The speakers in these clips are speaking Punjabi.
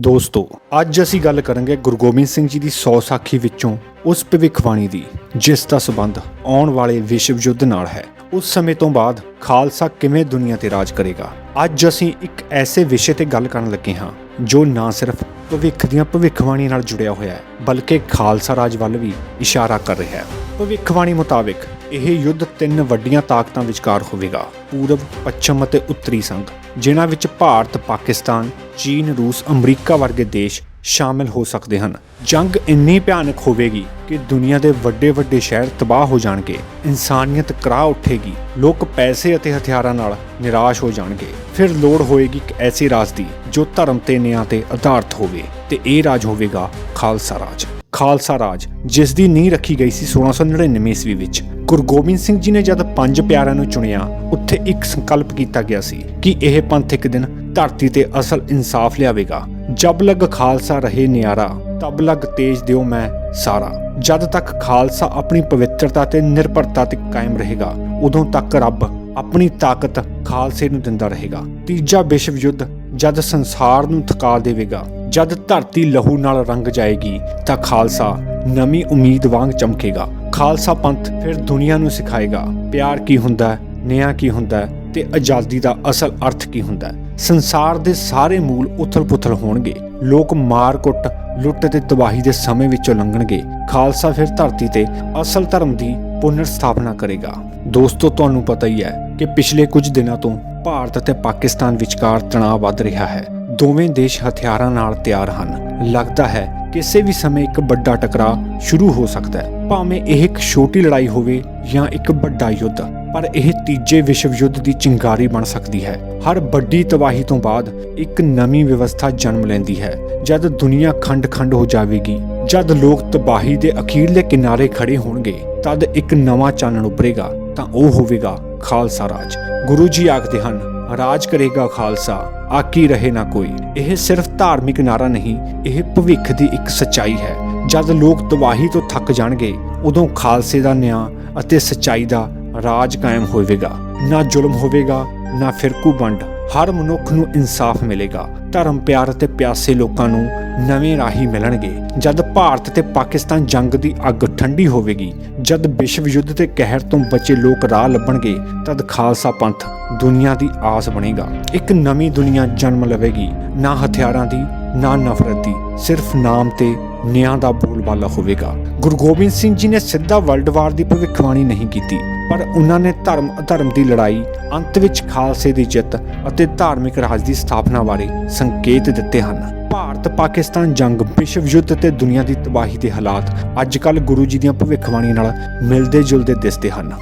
ਦੋਸਤੋ, ਅੱਜ ਅਸੀਂ ਗੱਲ ਕਰਾਂਗੇ ਗੁਰੂ ਗੋਬਿੰਦ ਸਿੰਘ ਜੀ ਦੀ 100 ਸਾਖੀ ਵਿੱਚੋਂ ਉਸ ਭਵਿੱਖਬਾਣੀ ਦੀ, ਜਿਸ ਦਾ ਸਬੰਧ ਆਉਣ ਵਾਲੇ ਵਿਸ਼ਵ ਯੁੱਧ ਨਾਲ ਹੈ। ਉਸ ਸਮੇਂ ਤੋਂ ਬਾਅਦ ਖਾਲਸਾ ਕਿਵੇਂ ਦੁਨੀਆ ਤੇ ਰਾਜ ਕਰੇਗਾ? ਅੱਜ ਅਸੀਂ ਇੱਕ ਐਸੇ ਵਿਸ਼ੇ ਤੇ ਗੱਲ ਕਰਨ ਲੱਗੇ ਹਾਂ, ਜੋ ਨਾ ਸਿਰਫ ਭਵਿੱਖ ਦੀਆਂ ਭਵਿੱਖਬਾਣੀ ਨਾਲ ਜੁੜਿਆ ਹੋਇਆ ਹੈ, ਬਲਕਿ ਖਾਲਸਾ ਰਾਜ ਵੱਲ ਵੀ ਇਸ਼ਾਰਾ ਕਰ ਰਿਹਾ ਹੈ। ਭਵਿੱਖਬਾਣੀ ਮੁਤਾਬਿਕ ਇਹ ਯੁੱਧ ਤਿੰਨ ਵੱਡੀਆਂ ਤਾਕਤਾਂ ਵਿਚਕਾਰ ਹੋਵੇਗਾ, ਪੂਰਬ, ਪੱਛਮ ਅਤੇ ਉੱਤਰੀ ਸੰਘ, ਜਿਨ੍ਹਾਂ ਵਿੱਚ ਭਾਰਤ, ਪਾਕਿਸਤਾਨ, ਚੀਨ, ਰੂਸ, ਅਮਰੀਕਾ ਵਰਗੇ ਦੇਸ਼ ਸ਼ਾਮਿਲ ਹੋ ਸਕਦੇ ਹਨ। ਜੰਗ ਇੰਨੀ ਭਿਆਨਕ ਹੋਵੇਗੀ ਕਿ ਦੁਨੀਆ ਦੇ ਵੱਡੇ ਵੱਡੇ ਸ਼ਹਿਰ ਤਬਾਹ ਹੋ ਜਾਣਗੇ, ਇਨਸਾਨੀਅਤ ਕਰਾ ਉੱਠੇਗੀ, ਲੋਕ ਪੈਸੇ ਅਤੇ ਹਥਿਆਰਾਂ ਨਾਲ ਨਿਰਾਸ਼ ਹੋ ਜਾਣਗੇ। ਫਿਰ ਲੋੜ ਹੋਏਗੀ ਇੱਕ ਐਸੀ ਰਾਜ ਦੀ ਜੋ ਧਰਮ ਤੇ ਨਿਆਂ ਤੇ ਆਧਾਰਿਤ ਹੋਵੇ ਤੇ ਇਹ ਰਾਜ ਹੋਵੇਗਾ ਖਾਲਸਾ ਰਾਜ। ਖਾਲਸਾ ਰਾਜ, ਜਿਸ ਦੀ ਨੀਂਹ ਰੱਖੀ ਗਈ ਸੀ 1699 ਈਸਵੀ ਵਿੱਚ, ਗੁਰੂ ਗੋਬਿੰਦ ਸਿੰਘ ਜੀ ਨੇ ਜਦ ਪੰਜ ਪਿਆਰਿਆਂ ਨੂੰ ਚੁਣਿਆ, ਉੱਥੇ ਇੱਕ ਸੰਕਲਪ ਕੀਤਾ ਗਿਆ ਸੀ ਕਿ ਇਹ ਪੰਥ ਇੱਕ ਦਿਨ ਧਰਤੀ ਤੇ ਅਸਲ ਇਨਸਾਫ ਲਿਆਵੇਗਾ। ਜਬ ਲਗ ਖਾਲਸਾ ਰਹੇ ਨਿਆਰਾ, ਤਬ ਲਗ ਤੇਜ ਦਿਓ ਮੈਂ ਸਾਰਾ। ਜਦ ਤੱਕ ਖਾਲਸਾ ਆਪਣੀ ਪਵਿੱਤਰਤਾ ਤੇ ਨਿਰਭਰਤਾ ਤੇ ਕਾਇਮ ਰਹੇਗਾ, ਉਦੋਂ ਤੱਕ ਰੱਬ ਆਪਣੀ ਤਾਕਤ ਖਾਲਸੇ ਨੂੰ ਦਿੰਦਾ ਰਹੇਗਾ। ਤੀਜਾ ਵਿਸ਼ਵ ਯੁੱਧ ਜਦ ਸੰਸਾਰ ਨੂੰ ਥਕਾ ਦੇਵੇਗਾ ਜਦ ਧਰਤੀ ਲਹੂ ਨਾਲ ਰੰਗ ਜਾਏਗੀ ਤਾਂ ਖਾਲਸਾ ਨਵੀਂ ਉਮੀਦ ਵਾਂਗ ਚਮਕੇਗਾ। ਖਾਲਸਾ ਪੰਥ ਫਿਰ ਦੁਨੀਆ ਨੂੰ ਸਿਖਾਏਗਾ, ਪਿਆਰ ਕੀ ਹੁੰਦਾ ਹੈ, ਨਿਆਂ ਕੀ ਹੁੰਦਾ ਹੈ ਤੇ ਆਜ਼ਾਦੀ ਦਾ ਅਸਲ ਅਰਥ ਕੀ ਹੁੰਦਾ ਹੈ। ਸੰਸਾਰ ਦੇ ਸਾਰੇ ਮੂਲ ਉਥਲ-ਪੁਥਲ ਹੋਣਗੇ, ਲੋਕ ਮਾਰ-ਕੁੱਟ ਲੁੱਟ ਤੇ ਤਬਾਹੀ ਦੇ ਸਮੇਂ ਵਿੱਚੋਂ ਲੰਘਣਗੇ। ਖਾਲਸਾ ਫਿਰ ਧਰਤੀ ਤੇ ਅਸਲ ਧਰਮ ਦੀ ਪੁਨਰ ਸਥਾਪਨਾ ਕਰੇਗਾ। ਦੋਸਤੋ, ਤੁਹਾਨੂੰ ਪਤਾ ਹੀ ਹੈ ਕਿ ਪਿਛਲੇ ਕੁਝ ਦਿਨਾਂ ਤੋਂ ਭਾਰਤ ਅਤੇ ਪਾਕਿਸਤਾਨ ਵਿਚਕਾਰ ਤਣਾਅ ਵੱਧ ਰਿਹਾ ਹੈ। ਦੋਵੇਂ ਦੇਸ਼ ਹਥਿਆਰਾਂ ਨਾਲ ਤਿਆਰ ਹਨ। ਲੱਗਦਾ ਹੈ ਕਿਸੇ ਵੀ ਸਮੇਂ ਇੱਕ ਵੱਡਾ ਟਕਰਾਅ ਸ਼ੁਰੂ ਹੋ ਸਕਦਾ ਹੈ। ਭਾਵੇਂ ਇਹ ਇੱਕ ਛੋਟੀ ਲੜਾਈ ਹੋਵੇ ਜਾਂ ਇੱਕ ਵੱਡਾ ਯੁੱਧ, ਪਰ ਇਹ ਤੀਜੇ ਵਿਸ਼ਵ ਯੁੱਧ ਦੀ ਚਿੰਗਾਰੀ ਬਣ ਸਕਦੀ ਹੈ। ਹਰ ਵੱਡੀ ਤਬਾਹੀ ਤੋਂ ਬਾਅਦ ਇੱਕ ਨਵੀਂ ਵਿਵਸਥਾ ਜਨਮ ਲੈਂਦੀ ਹੈ। ਜਦ ਦੁਨੀਆ ਖੰਡ-ਖੰਡ ਹੋ ਜਾਵੇਗੀ, ਜਦ ਲੋਕ ਤਬਾਹੀ ਦੇ ਅਖੀਰਲੇ ਕਿਨਾਰੇ ਖੜੇ ਹੋਣਗੇ, ਤਦ ਇੱਕ ਨਵਾਂ ਚਾਨਣ ਉਭਰੇਗਾ, ਤਾਂ ਉਹ ਹੋਵੇਗਾ ਖਾਲਸਾ ਰਾਜ। ਗੁਰੂ ਜੀ ਆਖਦੇ ਹਨ ਰਾਜ ਕਰੇਗਾ ਖਾਲਸਾ, ਆਕੀ ਰਹੇ ਨਾ ਕੋਈ। ਇਹ ਸਿਰਫ ਧਾਰਮਿਕ ਨਾਰਾ ਨਹੀਂ, ਇਹ ਭਵਿੱਖ ਦੀ ਇੱਕ ਸੱਚਾਈ ਹੈ। ਜਦ ਲੋਕ ਤਬਾਹੀ ਤੋਂ ਥੱਕ ਜਾਣਗੇ, ਉਦੋਂ ਖਾਲਸੇ ਦਾ ਨਿਆਂ ਅਤੇ ਸੱਚਾਈ ਦਾ ਰਾਜ ਕਾਇਮ ਹੋਵੇਗਾ। ਨਾ ਜ਼ੁਲਮ ਹੋਵੇਗਾ, ਨਾ ਫਿਰਕੂ ਵੰਡ। ਹਰ ਮਨੁੱਖ ਨੂੰ ਇਨਸਾਫ ਮਿਲੇਗਾ। ਧਰਮ, ਪਿਆਰ ਅਤੇ ਪਿਆਸੇ ਲੋਕਾਂ ਨੂੰ ਨਵੇਂ ਰਾਹੀ ਮਿਲਣਗੇ। ਜਦ ਭਾਰਤ ਤੇ ਪਾਕਿਸਤਾਨ ਜੰਗ ਦੀ ਅੱਗ ਠੰਡੀ ਹੋਵੇਗੀ, ਜਦ ਵਿਸ਼ਵ ਯੁੱਧ ਦੇ ਕਹਿਰ ਤੋਂ ਬਚੇ ਲੋਕ ਰਾਹ ਲੱਭਣਗੇ, ਤਦ ਖਾਲਸਾ ਪੰਥ ਦੁਨੀਆ ਦੀ ਆਸ ਬਣੇਗਾ। ਇੱਕ ਨਵੀਂ ਦੁਨੀਆ ਜਨਮ ਲਵੇਗੀ, ਨਾ ਹਥਿਆਰਾਂ ਦੀ, ਨਾ ਨਫ਼ਰਤ ਦੀ, ਸਿਰਫ ਨਾਮ ਤੇ ਨਿਆਂ ਦਾ ਬੋਲਬਾਲਾ ਹੋਵੇਗਾ। ਗੁਰੂ ਗੋਬਿੰਦ ਸਿੰਘ ਜੀ ਨੇ ਸਿੱਧਾ ਵਰਲਡ ਵਾਰ ਦੀ ਭਵਿੱਖਬਾਣੀ ਨਹੀਂ ਕੀਤੀ, ਪਰ ਉਹਨਾਂ ਨੇ ਧਰਮ ਅਧਰਮ ਦੀ ਲੜਾਈ, ਅੰਤ ਵਿੱਚ ਖਾਲਸੇ ਦੀ ਜਿੱਤ ਅਤੇ ਧਾਰਮਿਕ ਰਾਜ ਦੀ ਸਥਾਪਨਾ ਬਾਰੇ ਸੰਕੇਤ ਦਿੱਤੇ ਹਨ। ਭਾਰਤ, ਪਾਕਿਸਤਾਨ ਜੰਗ, ਵਿਸ਼ਵ ਯੁੱਧ ਤੇ ਦੁਨੀਆ ਦੀ ਤਬਾਹੀ ਦੇ ਹਾਲਾਤ ਅੱਜਕੱਲ ਗੁਰੂ ਜੀ ਦੀਆਂ ਭਵਿੱਖਬਾਣੀਆਂ ਨਾਲ ਮਿਲਦੇ ਜੁਲਦੇ ਦਿਸਦੇ ਹਨ।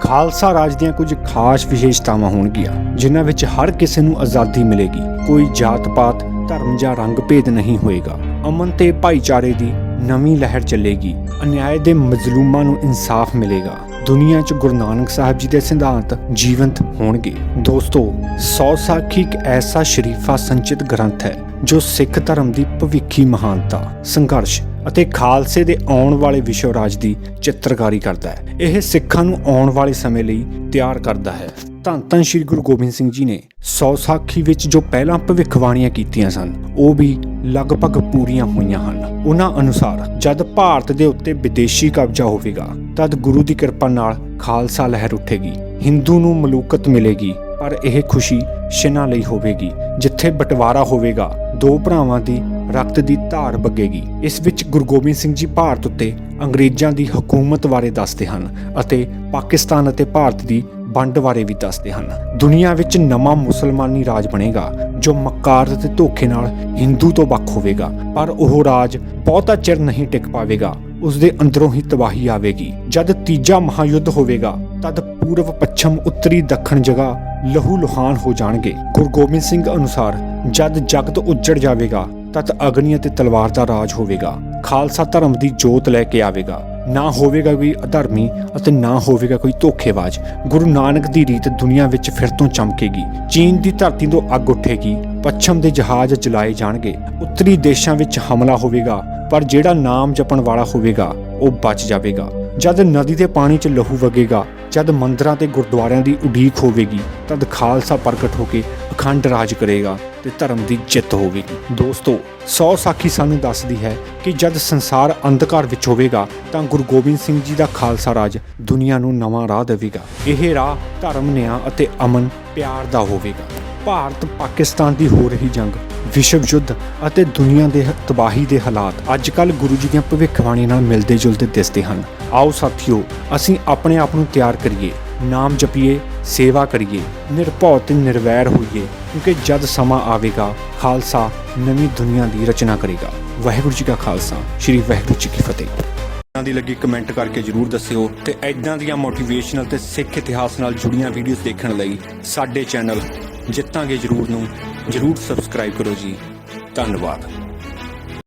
ਖਾਲਸਾ ਰਾਜ ਦੀਆਂ ਕੁਝ ਖਾਸ ਵਿਸ਼ੇਸ਼ਤਾਵਾਂ ਹੋਣਗੀਆਂ, ਜਿਨ੍ਹਾਂ ਵਿੱਚ ਹਰ ਕਿਸੇ ਨੂੰ ਆਜ਼ਾਦੀ ਮਿਲੇਗੀ। ਕੋਈ ਜਾਤ-ਪਾਤ, ਧਰਮ ਜਾਂ ਰੰਗ ਭੇਦ ਨਹੀਂ ਹੋਏਗਾ। ਅਮਨ ਤੇ ਭਾਈਚਾਰੇ ਦੀ ਨਵੀਂ ਲਹਿਰ ਚੱਲੇਗੀ। ਅਨਿਆਏ ਦੇ ਮਜ਼ਲੂਮਾਂ ਨੂੰ ਇਨਸਾਫ ਮਿਲੇਗਾ। ਦੁਨੀਆ 'ਚ ਗੁਰੂ ਨਾਨਕ ਸਾਹਿਬ ਜੀ ਦੇ ਸਿਧਾਂਤ ਜੀਵੰਤ ਹੋਣਗੇ। ਦੋਸਤੋ, ਸੌ ਸਾਖੀ ਇੱਕ ਐਸਾ ਸ਼ਰੀਫਾ ਸੰਚਿਤ ਗ੍ਰੰਥ ਹੈ, ਜੋ ਸਿੱਖ ਧਰਮ ਦੀ ਭਵਿੱਖੀ ਮਹਾਨਤਾ, ਸੰਘਰਸ਼ ਅਤੇ ਖਾਲਸੇ ਦੇ ਆਉਣ ਵਾਲੇ ਵਿਸ਼ਵ ਰਾਜ ਦੀ ਚਿੱਤਰਕਾਰੀ ਕਰਦਾ ਹੈ। ਇਹ ਸਿੱਖਾਂ ਨੂੰ ਆਉਣ ਵਾਲੇ ਸਮੇਂ ਲਈ ਤਿਆਰ ਕਰਦਾ ਹੈ। ਧੰਨ ਧੰਨ ਸ੍ਰੀ ਗੁਰੂ ਗੋਬਿੰਦ ਸਿੰਘ ਜੀ ਨੇ ਸੌ ਸਾਖੀ ਵਿੱਚ ਜੋ ਪਹਿਲਾਂ ਭਵਿੱਖਬਾਣੀਆਂ ਕੀਤੀਆਂ ਸਨ, ਉਹ ਵੀ ਲਗਭਗ ਪੂਰੀਆਂ ਹੋਈਆਂ ਹਨ। ਉਹਨਾਂ ਅਨੁਸਾਰ ਜਦ ਭਾਰਤ ਦੇ ਉੱਤੇ ਵਿਦੇਸ਼ੀ ਕਬਜ਼ਾ ਹੋਵੇਗਾ, ਤਦ ਗੁਰੂ ਦੀ ਕਿਰਪਾ ਨਾਲ ਖਾਲਸਾ ਲਹਿਰ ਉੱਠੇਗੀ, ਹਿੰਦੂ ਨੂੰ ਮਲੂਕਤ ਮਿਲੇਗੀ, ਪਰ ਇਹ ਖੁਸ਼ੀ ਸ਼ਿਨਾ ਲਈ ਹੋਵੇਗੀ, ਜਿੱਥੇ ਬਟਵਾਰਾ ਹੋਵੇਗਾ, ਦੋ ਭਰਾਵਾਂ ਦੀ ਰਕਤ ਦੀ ਧਾਰ ਬੱਗੇਗੀ। ਇਸ ਵਿੱਚ ਗੁਰੂ ਗੋਬਿੰਦ ਸਿੰਘ ਜੀ ਭਾਰਤ ਉੱਤੇ ਅੰਗਰੇਜ਼ਾਂ ਦੀ ਹਕੂਮਤ ਬਾਰੇ ਦੱਸਦੇ ਹਨ ਅਤੇ ਪਾਕਿਸਤਾਨ ਅਤੇ ਭਾਰਤ ਦੀ ਵੰਡ ਬਾਰੇ ਵੀ ਦੱਸਦੇ ਹਨ। ਦੁਨੀਆ ਵਿੱਚ ਨਵਾਂ ਮੁਸਲਮਾਨੀ ਰਾਜ ਬਣੇਗਾ, ਜੋ ਮੱਕਾਰ ਅਤੇ ਧੋਖੇ ਨਾਲ ਹਿੰਦੂ ਤੋਂ ਵੱਖ ਹੋਵੇਗਾ। ਪਰ ਉਹ ਰਾਜ ਬਹੁਤਾ ਚਿਰ ਨਹੀਂ ਟਿਕ ਪਾਵੇਗਾ। ਉਸ ਦੇ ਅੰਦਰੋਂ ਹੀ ਤਬਾਹੀ ਆਵੇਗੀ। ਜਦ ਤੀਜਾ ਮਹਾਯੁੱਧ ਹੋਵੇਗਾ, ਤਦ ਪੂਰਬ ਪੱਛਮ, ਉੱਤਰੀ, ਦੱਖਣ ਜਗ੍ਹਾ ਲਹੂ ਲੁਹਾਨ ਹੋ ਜਾਣਗੇ। ਗੁਰੂ ਗੋਬਿੰਦ ਸਿੰਘ ਅਨੁਸਾਰ, ਜਦ ਜਗਤ ਉੱਜੜ ਜਾਵੇਗਾ, ਤਦ ਅਗਨੀ ਅਤੇ ਤਲਵਾਰ ਦਾ ਰਾਜ ਹੋਵੇਗਾ। ਖਾਲਸਾ ਧਰਮ ਦੀ ਜੋਤ ਲੈ ਕੇ ਆਵੇਗਾ। ਨਾ ਹੋਵੇਗਾ ਕੋਈ ਅਧਰਮੀ ਅਤੇ ਨਾ ਹੋਵੇਗਾ ਕੋਈ ਧੋਖੇਬਾਜ਼। ਗੁਰੂ ਨਾਨਕ ਦੀ ਰੀਤ ਦੁਨੀਆ ਵਿੱਚ ਫਿਰ ਤੋਂ ਚਮਕੇਗੀ। ਚੀਨ ਦੀ ਧਰਤੀ ਤੋਂ ਅੱਗ ਉੱਠੇਗੀ। ਪੱਛਮ ਦੇ ਜਹਾਜ਼ ਚਲਾਏ ਜਾਣਗੇ। ਉੱਤਰੀ ਦੇਸ਼ਾਂ ਵਿੱਚ ਹਮਲਾ ਹੋਵੇਗਾ। ਪਰ ਜਿਹੜਾ ਨਾਮ ਜਪਣ ਵਾਲਾ ਹੋਵੇਗਾ, ਉਹ ਬਚ ਜਾਵੇਗਾ। ਜਦ ਨਦੀ ਦੇ ਪਾਣੀ 'ਚ ਲਹੂ ਵਗੇਗਾ, ਜਦ ਮੰਦਰਾਂ ਤੇ ਗੁਰਦੁਆਰਿਆਂ ਦੀ ਉਡੀਕ ਹੋਵੇਗੀ, ਤਦ ਖਾਲਸਾ ਪ੍ਰਗਟ ਹੋ ਕੇ ਅਖੰਡ ਰਾਜ ਕਰੇਗਾ ਤੇ ਧਰਮ ਦੀ ਜਿੱਤ ਹੋਵੇਗੀ। ਦੋਸਤੋ, ਸੌ ਸਾਖੀ ਸਾਨੂੰ ਦੱਸਦੀ ਹੈ ਕਿ ਜਦ ਸੰਸਾਰ ਅੰਧਕਾਰ ਵਿੱਚ ਹੋਵੇਗਾ, ਤਾਂ ਗੁਰੂ ਗੋਬਿੰਦ ਸਿੰਘ ਜੀ ਦਾ ਖਾਲਸਾ ਰਾਜ ਦੁਨੀਆ ਨੂੰ ਨਵਾਂ ਰਾਹ ਦੇਵੇਗਾ। ਇਹ ਰਾਹ ਧਰਮ, ਨਿਆਂ ਅਤੇ ਅਮਨ, ਪਿਆਰ ਦਾ ਹੋਵੇਗਾ। ਭਾਰਤ ਪਾਕਿਸਤਾਨ ਦੀ ਹੋ ਰਹੀ ਜੰਗ, ਵਿਸ਼ਵ ਯੁੱਧ ਅਤੇ ਦੁਨੀਆ ਦੇ ਤਬਾਹੀ ਦੇ ਹਾਲਾਤ ਅੱਜ ਕੱਲ ਗੁਰੂ ਜੀ ਦੀਆਂ ਭਵਿੱਖਬਾਣੀਆਂ ਨਾਲ ਮਿਲਦੇ ਜੁਲਦੇ ਦਿਸਦੇ ਹਨ। ਆਓ ਸਾਥੀਓ, ਅਸੀਂ ਆਪਣੇ ਆਪ ਨੂੰ ਤਿਆਰ ਕਰੀਏ, ਨਾਮ ਜਪੀਏ, ਸੇਵਾ ਕਰੀਏ, ਨਿਰਭਉ ਤੇ ਨਿਰਵੈਰ ਹੋਈਏ, ਕਿਉਂਕਿ ਜਦ ਸਮਾਂ ਆਵੇਗਾ, ਖਾਲਸਾ ਨਵੀਂ ਦੁਨੀਆ ਦੀ ਰਚਨਾ ਕਰੇਗਾ। ਵਾਹਿਗੁਰੂ ਜੀ ਕਾ ਖਾਲਸਾ, ਸ੍ਰੀ ਵਾਹਿਗੁਰੂ ਜੀ ਕੀ ਫਤਿਹ। ਇਹਨਾਂ ਦੀ ਲੱਗੀ ਕਮੈਂਟ ਕਰਕੇ ਜਰੂਰ ਦੱਸਿਓ ਤੇ ਐਦਾਂ ਦੀਆਂ ਮੋਟੀਵੇਸ਼ਨਲ ਤੇ ਸਿੱਖ ਇਤਿਹਾਸ ਨਾਲ ਜੁੜੀਆਂ ਵੀਡੀਓਜ਼ ਦੇਖਣ ਲਈ ਸਾਡੇ ਚੈਨਲ ਜਿੱਤਾਂਗੇ ਜਰੂਰ ਨੂੰ ਜਰੂਰ ਸਬਸਕ੍ਰਾਈਬ ਕਰੋ ਜੀ। ਧੰਨਵਾਦ।